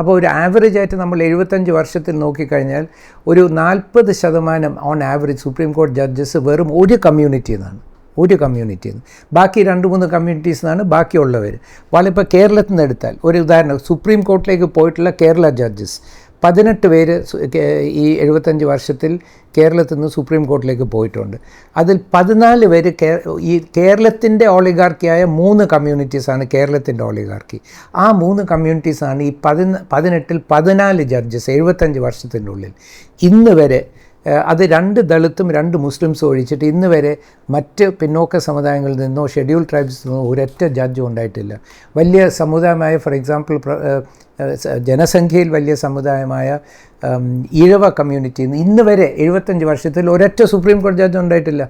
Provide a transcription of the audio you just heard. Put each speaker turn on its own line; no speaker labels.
അപ്പോൾ ഒരു ആവറേജ് ആയിട്ട് നമ്മൾ എഴുപത്തഞ്ച് വർഷത്തിൽ നോക്കിക്കഴിഞ്ഞാൽ ഒരു നാൽപ്പത് ശതമാനം ഓൺ ആവറേജ് സുപ്രീം കോടതി ജഡ്ജസ് വെറും ഒരു കമ്മ്യൂണിറ്റിയിൽ നിന്നാണ് ഒരു കമ്മ്യൂണിറ്റിയിൽ നിന്ന് ബാക്കി രണ്ട് മൂന്ന് കമ്മ്യൂണിറ്റീസ് നിന്നാണ് ബാക്കിയുള്ളവർ വാളിപ്പോൾ കേരളത്തിൽ നിന്ന് എടുത്താൽ ഒരു ഉദാഹരണം സുപ്രീം കോർട്ടിലേക്ക് പോയിട്ടുള്ള കേരള ജഡ്ജസ് പതിനെട്ട് പേര് ഈ എഴുപത്തഞ്ച് വർഷത്തിൽ കേരളത്തിൽ നിന്ന് സുപ്രീം കോർട്ടിലേക്ക് പോയിട്ടുണ്ട്. അതിൽ പതിനാല് പേര് ഈ കേരളത്തിന്റെ ഓളിഗാർക്കിയായ മൂന്ന് കമ്മ്യൂണിറ്റീസാണ് കേരളത്തിന്റെ ഓളിഗാർക്കി. ആ മൂന്ന് കമ്മ്യൂണിറ്റീസാണ് ഈ പതിന പതിനെട്ടിൽ പതിനാല് ജഡ്ജസ് എഴുപത്തഞ്ച് വർഷത്തിന്റെ ഉള്ളിൽ. ഇന്ന് വരെ അത് രണ്ട് ദളിത്തും രണ്ട് മുസ്ലിംസും ഒഴിച്ചിട്ട് ഇന്ന് വരെ മറ്റ് പിന്നോക്ക സമുദായങ്ങളിൽ നിന്നോ ഷെഡ്യൂൾ ട്രൈബ്സിൽ നിന്നോ ഒരൊറ്റ ജഡ്ജും ഉണ്ടായിട്ടില്ല. വലിയ സമുദായമായ ഫോർ എക്സാമ്പിൾ ജനസംഖ്യയിൽ വലിയ സമുദായമായ ഈഴവ കമ്മ്യൂണിറ്റിയിൽ നിന്ന് ഇന്ന് വരെ എഴുപത്തഞ്ച് വർഷത്തിൽ ഒരൊറ്റ സുപ്രീം കോടതി ജഡ്ജ് ഉണ്ടായിട്ടില്ല.